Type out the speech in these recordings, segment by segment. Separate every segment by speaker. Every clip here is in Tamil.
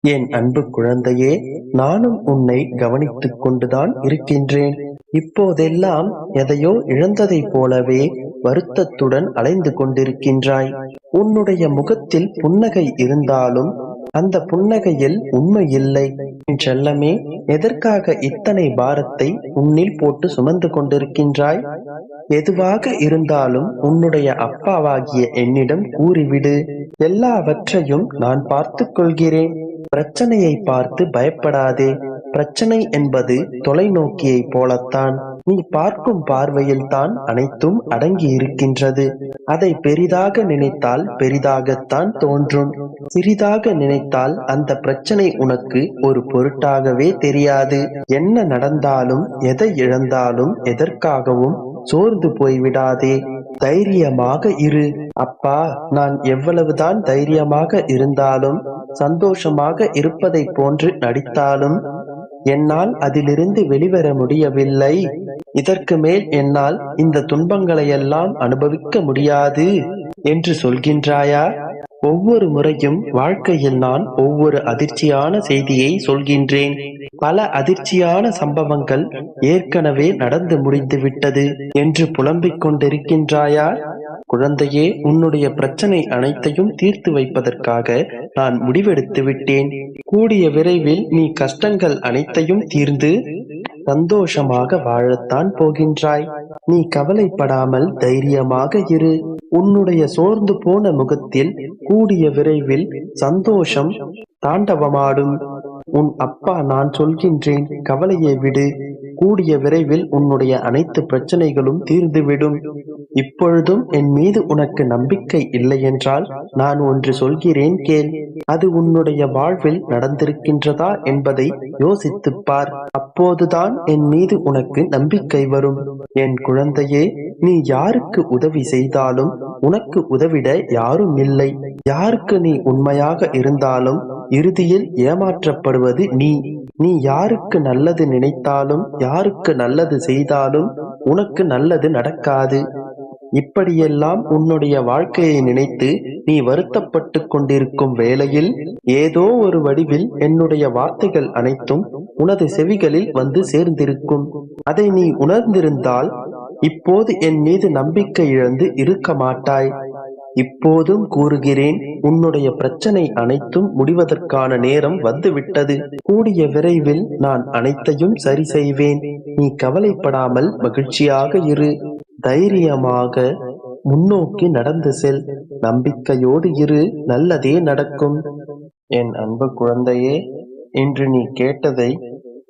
Speaker 1: என் அன்பு குழந்தையே நானும் உன்னை கவனித்துக் கொண்டுதான் இருக்கின்றேன். இப்போதெல்லாம் எதையோ இழந்ததைப் போலவே வருத்தத்துடன் அலைந்து கொண்டிருக்கின்றாய். உன்னுடைய முகத்தில் புன்னகை இருந்தாலும் அந்த புன்னகையில் உண்மை இல்லை. செல்லமே எதற்காக இத்தனை பாரத்தை உன்னில் போட்டு சுமந்து கொண்டிருக்கின்றாய்? எதுவாக இருந்தாலும் உன்னுடைய அப்பாவாகிய என்னிடம் கூறிவிடு. எல்லாவற்றையும் நான் பார்த்துக் கொள்கிறேன். பிரச்சனையை பார்த்து பயப்படாதே. பிரச்சனை என்பது தொலைநோக்கியை போலத்தான். நீ பார்க்கும் பார்வையில் தான் அனைத்தும் அடங்கி இருக்கின்றது அதை பெரிதாக நினைத்தால் பெரிதாகத்தான் தோன்றும். சிறிதாக நினைத்தால் அந்த பிரச்சனை உனக்கு ஒரு பொருட்டாகவே தெரியாது. என்ன நடந்தாலும் எதை இழந்தாலும் எதற்காகவும் சோர்ந்து போய்விடாதே. தைரியமாக இரு. அப்பா நான் எவ்வளவுதான் தைரியமாக இருந்தாலும் சந்தோஷமாக இருப்பதை போன்று நடித்தாலும் என்னால் அதிலிருந்து வெளிவர முடியவில்லை. இதற்கு மேல் என்னால் இந்த துன்பங்களையெல்லாம் அனுபவிக்க முடியாது என்று சொல்கின்றாயா? ஒவ்வொரு முறையும் வாழ்க்கையில் நான் ஒவ்வொரு அதிர்ச்சியான செய்தியை சொல்கின்றேன். பல அதிர்ச்சியான சம்பவங்கள் ஏற்கனவே நடந்து முடிந்து விட்டது என்று புலம்பிக் கொண்டிருக்கின்றாயா? குழந்தையே உன்னுடைய பிரச்சனை அனைத்தையும் தீர்த்து வைப்பதற்காக நான் முடிவெடுத்து விட்டேன். கூடிய விரைவில் நீ கஷ்டங்கள் அனைத்தையும் தீர்ந்து சந்தோஷமாக வாழத்தான் போகின்றாய். நீ கவலைப்படாமல் தைரியமாக இரு. உன்னுடைய சோர்ந்து போன முகத்தில் கூடிய விரைவில் சந்தோஷம் தாண்டவமாடும். உன் அப்பா நான் சொல்கின்றேன் கவலையை விடு. கூடிய விரைவில் உன்னுடைய அனைத்து பிரச்சனைகளும் தீர்ந்துவிடும். இப்பொழுதும் என் மீது உனக்கு நம்பிக்கை இல்லை என்றால் நான் ஒன்று சொல்கிறேன் கேள். அது உன்னுடைய வாழ்வில் நடந்திருக்கின்றதா என்பதை யோசித்துப் பார். அப்போதுதான் என் மீது உனக்கு நம்பிக்கை வரும். என் குழந்தையே நீ யாருக்கு உதவி செய்தாலும் உனக்கு உதவிட யாரும் இல்லை. யாருக்கு நீ உண்மையாக இருந்தாலும் இறுதியில் ஏமாற்றப்படுவது நீ. நீ யாருக்கு நல்லது நினைத்தாலும் யாருக்கு நல்லது செய்தாலும் உனக்கு நல்லது நடக்காது. இப்படியெல்லாம் உன்னுடைய வாழ்க்கையை நினைத்து நீ வருத்தப்பட்டு கொண்டிருக்கும் வேளையில் ஏதோ ஒரு வடிவில் என்னுடைய வார்த்தைகள் அனைத்தும் உனது செவிகளில் வந்து சேர்ந்திருக்கும். அதை நீ உணர்ந்திருந்தால் இப்போது என் மீது நம்பிக்கை இழந்து இருக்க மாட்டாய். இப்போதும் கூறுகிறேன் உன்னுடைய பிரச்சனை அனைத்தும் முடிவதற்கான நேரம் வந்துவிட்டது. கூடிய விரைவில் நான் அனைத்தையும் சரி செய்வேன். நீ கவலைப்படாமல் மகிழ்ச்சியாக இரு. தைரியமாக முன்னோக்கி நடந்து செல். நம்பிக்கையோடு இரு நல்லதே நடக்கும். என் அன்பு குழந்தையே இன்று நீ கேட்டதை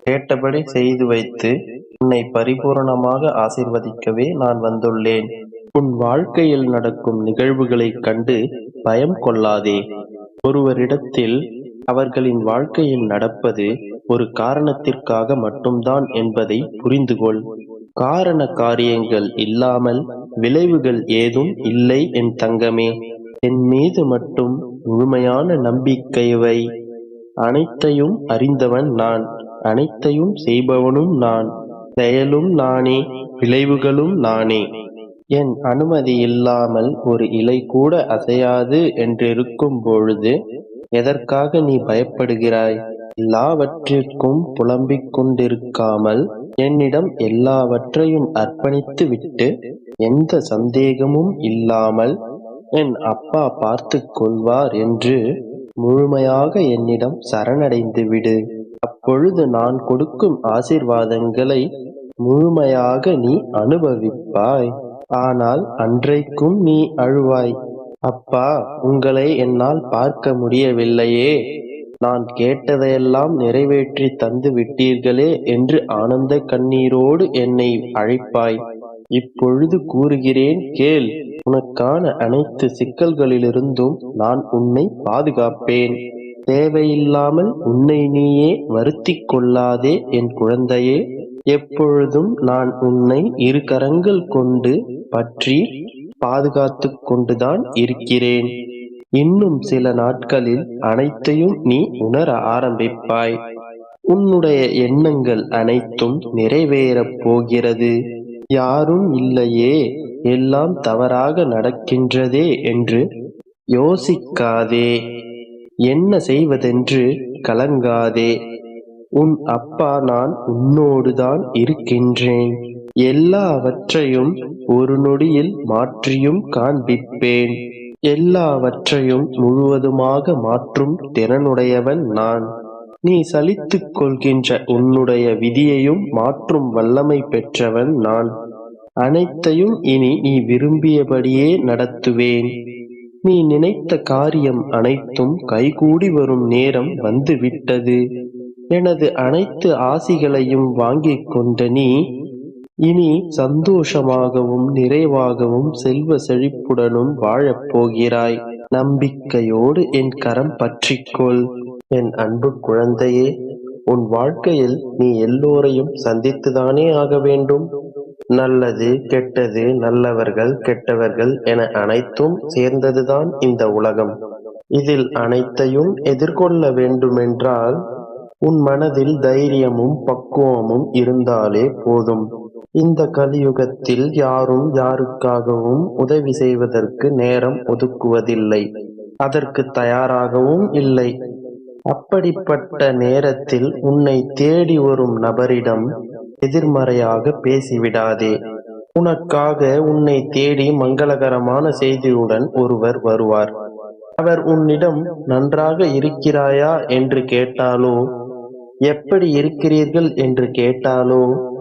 Speaker 1: கேட்டபடி செய்து வைத்து உன்னை பரிபூரணமாக ஆசிர்வதிக்கவே நான் வந்துள்ளேன். உன் வாழ்க்கையில் நடக்கும் நிகழ்வுகளைக் கண்டு பயம் கொள்ளாதே. ஒருவரிடத்தில் அவர்களின் வாழ்க்கையில் நடப்பது ஒரு காரணத்திற்காக மட்டும்தான் என்பதை புரிந்துகொள். காரண காரியங்கள் இல்லாமல் விளைவுகள் ஏதும் இல்லை என் தங்கமே. என் மீது மட்டும் முழுமையான நம்பிக்கைவை அனைத்தையும் அறிந்தவன் நான். அனைத்தையும் செய்பவனும் நான். செயலும் நானே விளைவுகளும் நானே. என் அனுமதி இல்லாமல் ஒரு இலை கூட அசையாது என்றிருக்கும் பொழுது எதற்காக நீ பயப்படுகிறாய்? எல்லாவற்றிற்கும் புலம்பிக் கொண்டிருக்காமல் என்னிடம் எல்லாவற்றையும் அர்ப்பணித்து விட்டு எந்த சந்தேகமும் இல்லாமல் என் அப்பா பார்த்து கொள்வார் என்று முழுமையாக என்னிடம் சரணடைந்து விடு. அப்பொழுது நான் கொடுக்கும் ஆசிர்வாதங்களை முழுமையாக நீ அனுபவிப்பாய். ஆனால் அன்றைக்கும் நீ அழுவாய். அப்பா உங்களை என்னால் பார்க்க முடியவில்லையே. நான் கேட்டதையெல்லாம் நிறைவேற்றி தந்து விட்டீர்களே என்று ஆனந்த கண்ணீரோடு என்னை அழைப்பாய். இப்பொழுது கூறுகிறேன் கேள் உனக்கான அனைத்து சிக்கல்களிலிருந்தும் நான் உன்னை பாதுகாப்பேன். தேவையில்லாமல் உன்னை நீயே வருத்திக் கொள்ளாதே என் குழந்தையே. எப்பொழுதும் நான் உன்னை இரு கரங்கள் கொண்டு பற்றி பாதுகாத்துக் கொண்டுதான் இருக்கிறேன். இன்னும் சில நாட்களில் அனைத்தையும் நீ உணர ஆரம்பிப்பாய். உன்னுடைய எண்ணங்கள் அனைத்தும் நிறைவேறப் போகிறது. யாரும் இல்லையே எல்லாம் தவறாக நடக்கின்றதே என்று யோசிக்காதே. என்ன செய்வதென்று கலங்காதே. உன் அப்பா நான் உன்னோடுதான் இருக்கின்றேன். எல்லாவற்றையும் ஒரு நொடியில் மாற்றியும் காண்பிப்பேன். எல்லாவற்றையும் முழுவதுமாக மாற்றும் திறனுடையவன் நான். நீ சலித்துக் கொள்கின்ற உன்னுடைய விதியையும் மாற்றும் வல்லமை பெற்றவன் நான். அனைத்தையும் இனி நீ விரும்பியபடியே நடத்துவேன். நீ நினைத்த காரியம் அனைத்தும் கைகூடி வரும் நேரம் வந்துவிட்டது. எனது அனைத்து ஆசிகளையும் வாங்கிக் கொண்ட நீ இனி சந்தோஷமாகவும் நிறைவாகவும் செல்வ செழிப்புடனும் வாழப் போகிறாய். நம்பிக்கையோடு என் கரம் பற்றிக்கொள். என் அன்பு குழந்தையே உன் வாழ்க்கையில் நீ எல்லோரையும் சந்தித்துதானே ஆக வேண்டும். நல்லது கெட்டது நல்லவர்கள் கெட்டவர்கள் என அனைத்தும் சேர்ந்ததுதான் இந்த உலகம். இதில் அனைத்தையும் எதிர்கொள்ள வேண்டுமென்றால் உன் மனதில் தைரியமும் பக்குவமும் இருந்தாலே போதும். இந்த கலியுகத்தில் யாரும் யாருக்காகவும் உதவி செய்வதற்கு நேரம் ஒதுக்குவதில்லை. அதற்கு தயாராகவும் இல்லை. அப்படிப்பட்ட நேரத்தில் உன்னை தேடி வரும் நபரிடம் எதிர்மறையாக பேசிவிடாதே. உனக்காக உன்னை தேடி மங்களகரமான செய்தியுடன் ஒருவர் வருவார். அவர் உன்னிடம் நன்றாக இருக்கிறாயா என்று கேட்டாலோ? எப்படி இருக்கிறீர்கள் என்று கேட்டாலோ?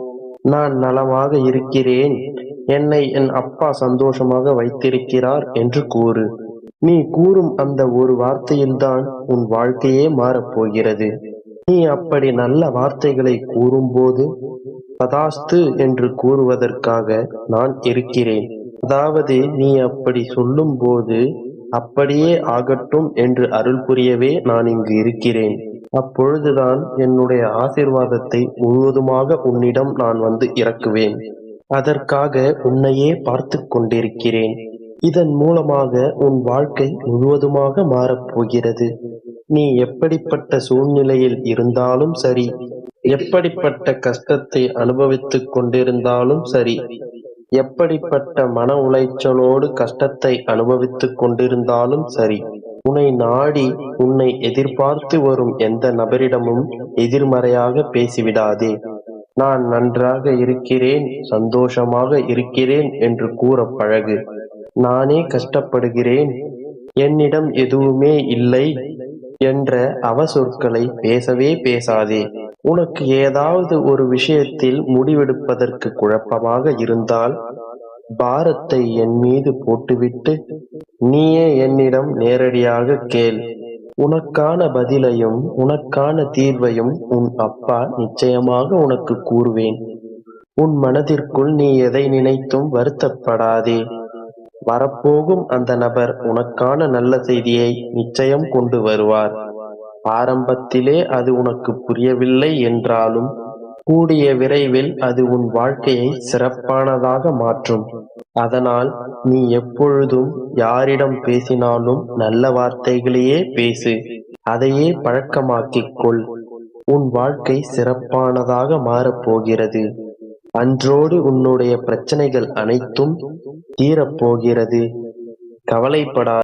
Speaker 1: நான் நலமாக இருக்கிறேன். என்னை என் அப்பா சந்தோஷமாக வைத்திருக்கிறார் என்று கூறு. நீ கூறும் அந்த ஒரு வார்த்தையில்தான் உன் வாழ்க்கையே மாறப்போகிறது. நீ அப்படி நல்ல வார்த்தைகளை கூறும்போது பதாஸ்து என்று கூறுவதற்காக நான் இருக்கிறேன். அதாவது நீ அப்படி சொல்லும்போது அப்படியே ஆகட்டும் என்று அருள் புரியவே நான் இங்கு இருக்கிறேன். அப்பொழுதுதான் என்னுடைய ஆசிர்வாதத்தை முழுவதுமாக உன்னிடம் நான் வந்து இறக்குவேன். அதற்காக உன்னையே பார்த்து கொண்டிருக்கிறேன். இதன் மூலமாக உன் வாழ்க்கை முழுவதுமாக மாறப்போகிறது நீ எப்படிப்பட்ட சூழ்நிலையில் இருந்தாலும் சரி எப்படிப்பட்ட கஷ்டத்தை அனுபவித்துக் கொண்டிருந்தாலும் சரி எப்படிப்பட்ட மன உளைச்சலோடு கஷ்டத்தை அனுபவித்துக் கொண்டிருந்தாலும் சரி உன்னை நாடி உன்னை எதிர்பார்த்து வரும் எந்த நபரிடமும் எதிர்மறையாக பேசிவிடாதே. நான் நன்றாக இருக்கிறேன் சந்தோஷமாக இருக்கிறேன் என்று கூற பழகு. நானே கஷ்டப்படுகிறேன் என்னிடம் எதுவுமே இல்லை என்ற அவசொற்களை பேசவே பேசாதே. உனக்கு ஏதாவது ஒரு விஷயத்தில் முடிவெடுப்பதற்கு குழப்பமாக இருந்தால் பாரத்தை என் மீது போட்டுவிட்டு நீயே என்னிடம் நேரடியாக கேள். உனக்கான பதிலையும் உனக்கான தீர்வையும் உன் அப்பா நிச்சயமாக உனக்கு கூறுவேன். உன் மனதிற்குள் நீ எதை நினைத்தும் வருத்தப்படாதே. வரப்போகும் அந்த நபர் உனக்கான நல்ல செய்தியை நிச்சயம் கொண்டு வருவார். ஆரம்பத்திலே அது உனக்கு புரியவில்லை என்றாலும் கூடிய விரைவில் அது உன் வாழ்க்கையை சிறப்பானதாக மாற்றும். அதனால் நீ எப்பொழுதும் யாரிடம் பேசினாலும் நல்ல வார்த்தைகளையே பேசு. அதையே பழக்கமாக்கிக் கொள். உன் வாழ்க்கை சிறப்பானதாக மாறப்போகிறது அன்றோடு உன்னுடைய பிரச்சனைகள் அனைத்தும் தீரப்போகிறது கவலைப்படா